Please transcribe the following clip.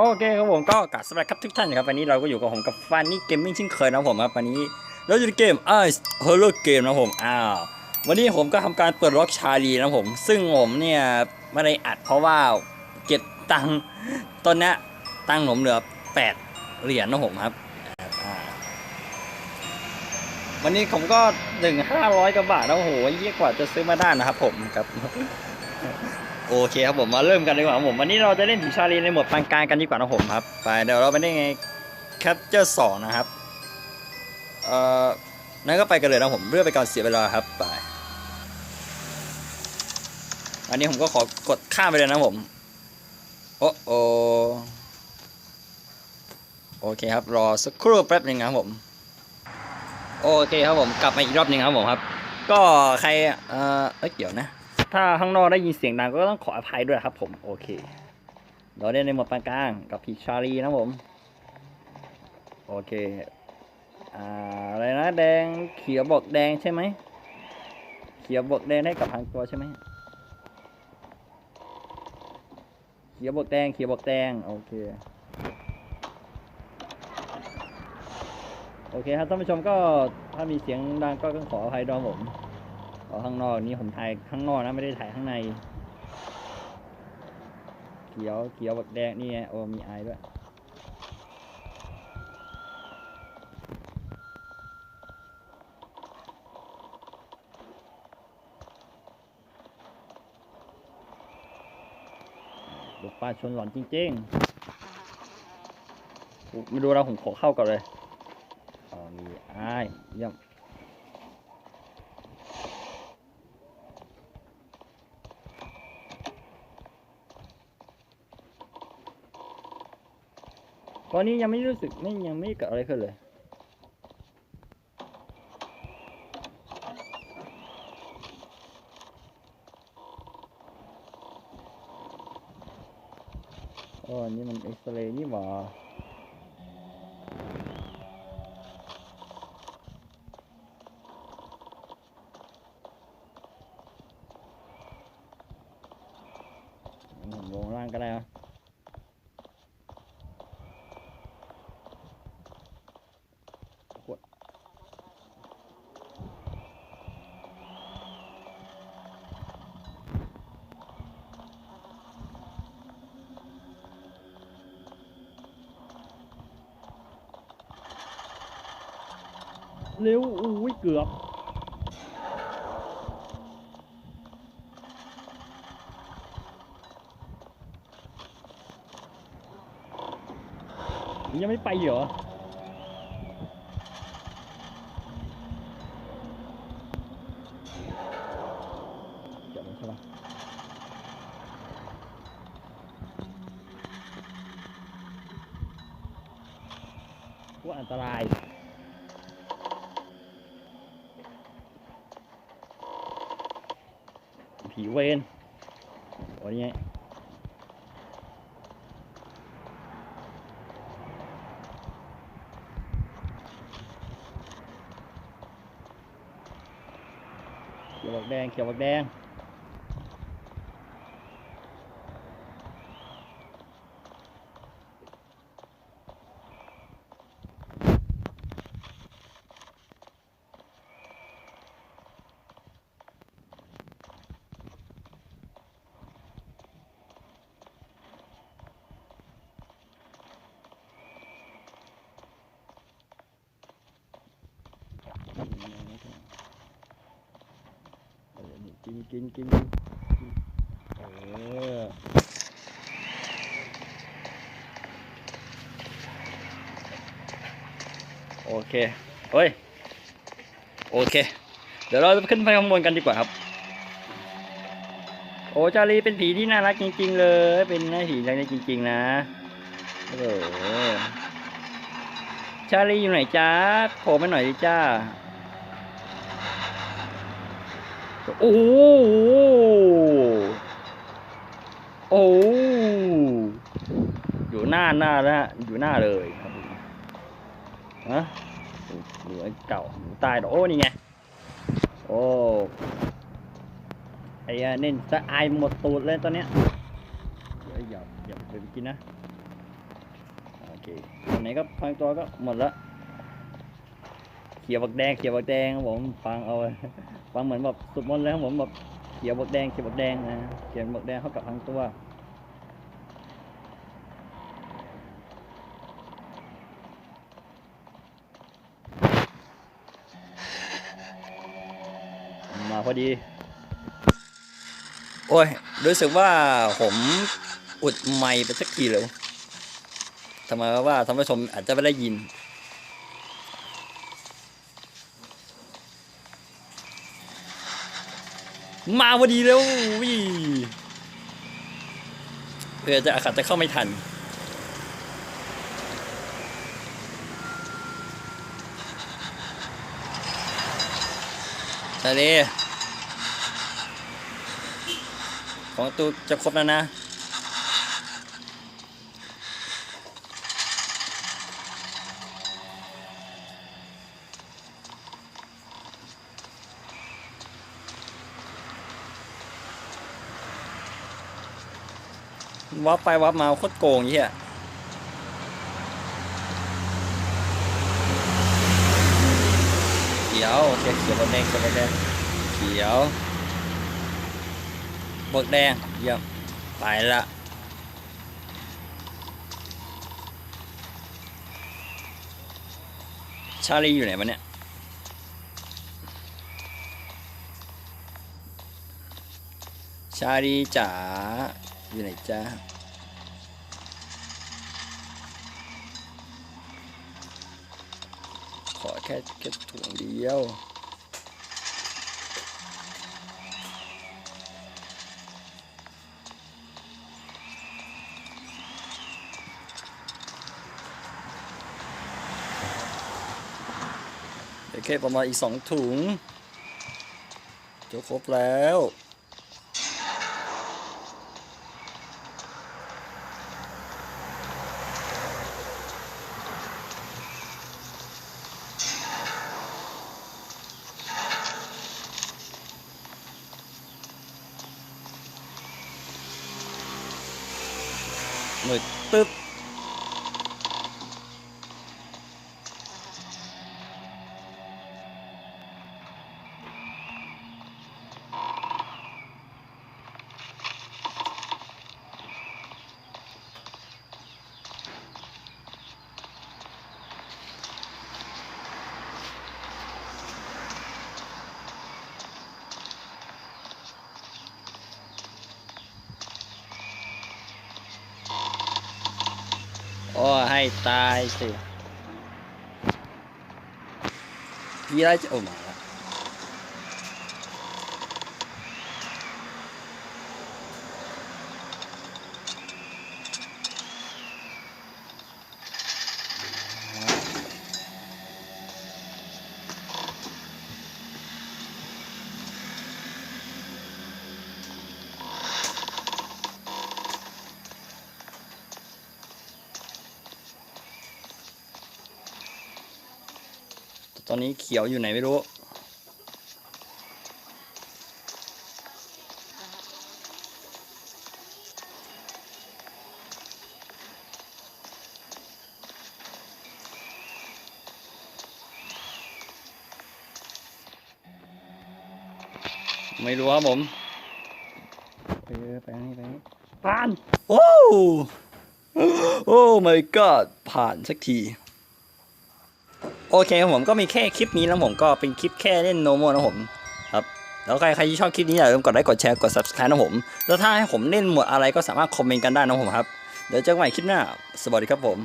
โอเคครับผมก็กลับสวัสดีครับทุกท่านครับวันนี้เราก็อยู่กับผมกับฟันนี่เกมมิ่งเช่นเคยนะผมครับวันนี้เราอยู่ในเกม Ice Horror Game นะผมอ้าววันนี้ผมก็ทำการเปิดล็อกชาลีนะผม ซึ่งผมเนี่ยไม่ได้อัดเพราะว่าเก็บตังค์ตอนนี้ตังค์ผมเหลือ8เหรียญนะผมครับวันนี้ผมก็ถึง500กว่าบาทแล้วโอ้โหเยี่ยกว่าจะซื้อมาได้นะครับผมครับ โอเคครับผมมาเริ่มกันดีกว่าครับผมวันนี้เราจะเล่นผีชาลีในโหมดปานกลางกันดีกว่านะผมครับไปเดี๋ยวเราไปได้ไงแคปเจอร์สองนะครับเอ่อนั่นก็ไปกันเลยนะผมเพื่อไปการเสียเวลาครับไปอันนี้ผมก็ขอกดข้ามไปเลยนะผมโอ้โอโอเคครับรอสักครู่แป๊บหนึงนะครับผมโอเคครับผมกลับมาอีกรอบหนึงครับผมครับ ก็ใครเอ่อเอ้ยเดี๋ยวนะ ถ้าข้างนอกได้ยินเสียงดังก็ต้องขออภัยด้วยครับ ผมโอเค เราเล่นในหมดปานกลางกับพีชารีนะผม โอเคอ่าอะไรนะแดงเขียวบอกแดงใช่ไหมเขียวบอกแดงให้กับทางตัวใช่ไหมเขียวบอกแดงเขียวบอกแดงโอเคโอเคครับท่านผู้ชมก็ถ้ามีเสียงดังก็ต้องขออภัยด้วยครับผม เอาข้างนอกนี่ผมถ่ายข้างนอกนะไม่ได้ถ่ายข้างใน เขียวเขียวบักแดงนี่ไงโอ้มีไอด้วยลูกปลาชนหลอนจริงๆไม่ดูแล้วผมขอเข้าก่อนเลยอ๋อมีไอเยี่ยม ตอนนี้ยังไม่รู้สึกไม่ยังไม่เกิดอะไรขึ้นเลยอ้อันนี่มันเอ็กซเรย์นี่หว่าผมลงล่างก็ได้นะ เร็วอุ้ยเกือบยังไม่ไปเหรอเดี๋ยวมันใช่ปะพวกอันตราย ผีเวนโอ้ยไงเขียวบักแดงเขียวบักแดง กินกินกินกินเออโอเคเฮ้ย โอเค เดี๋ยวเราขึ้นไปข้างบนกันดีกว่าครับ โอ้จารีเป็นผีที่น่ารักจริง ๆ เลย เป็นหน้าผีน่ารักจริง ๆ นะโอ้ชาลีอยู่ไหนจ้าโผล่มาหน่อยดิจ้า โอ้โหโอ้โหอยู่หน้าหน้าแล้วฮะอยู่หน้าเลยครับผมฮะเหนูไอ้เก่าตายดอกโอ้นี่ไงโอ้ไอ้เน้นจะอายหมดตูดเลยตอนเนี้ยเดี๋ยวอย่าอย่าไปกินนะโอันไหนก็พังตัวก็หมดละ ขียวบักแดงเขียวบักแดงครับผมฟังเอาฟังเหมือนแบบสุดมนต์เลยครับผมแบบเขียวบักแดงเขียวบักแดงนะเขียวบักแดงเข้ากับพังตัวมาพอดี โอ้ย รู้สึกว่าผมอุดไมค์ไปสักทีเลยทำไมว่าท่านผู้ชมอาจจะไม่ได้ยิน มาพอดีแล้ววิเพื่อจะอาจจะเข้าไม่ทัน ทะเลของตูจะครบแล้วนะ วับไปวับมาโคตรโกงเหี้ยเขียวเขียวเขียวบนแดงเขียวบนแดงเขียวบกแดงเยี่ยมไปละชาลีอยู่ไหนวะเนี่ยชาลีจ๋า อยู่ไหนจ้าขอแค่แค่ถุงเดียวเดี๋ยวแค่ประมาณอีกสองถุงจะครบแล้ว มืดตึ๊บ ตายสิพี่ไรจะโอ้มา ตอนนี้เขียวอยู่ไหนไม่รู้ ไม่รู้ครับผม ไปเออไปนี่ไปนี่ผ่าน โอ้ โอ้ my god ผ่านสักที โอเคครับผมก็มีแค่คลิปนี้แล้วผมก็เป็นคลิปแค่เล่นโนโมนะผมครับแล้วใครใครที่ชอบคลิปนี้อย่าลืมกดไลค์กดแชร์กด subscribe นะผม แล้วถ้าให้ผมเล่นหมวดอะไรก็สามารถคอมเมนต์กันได้นะผมครับเดี๋ยวเจอกันใหม่คลิปหน้า สวัสดีครับผม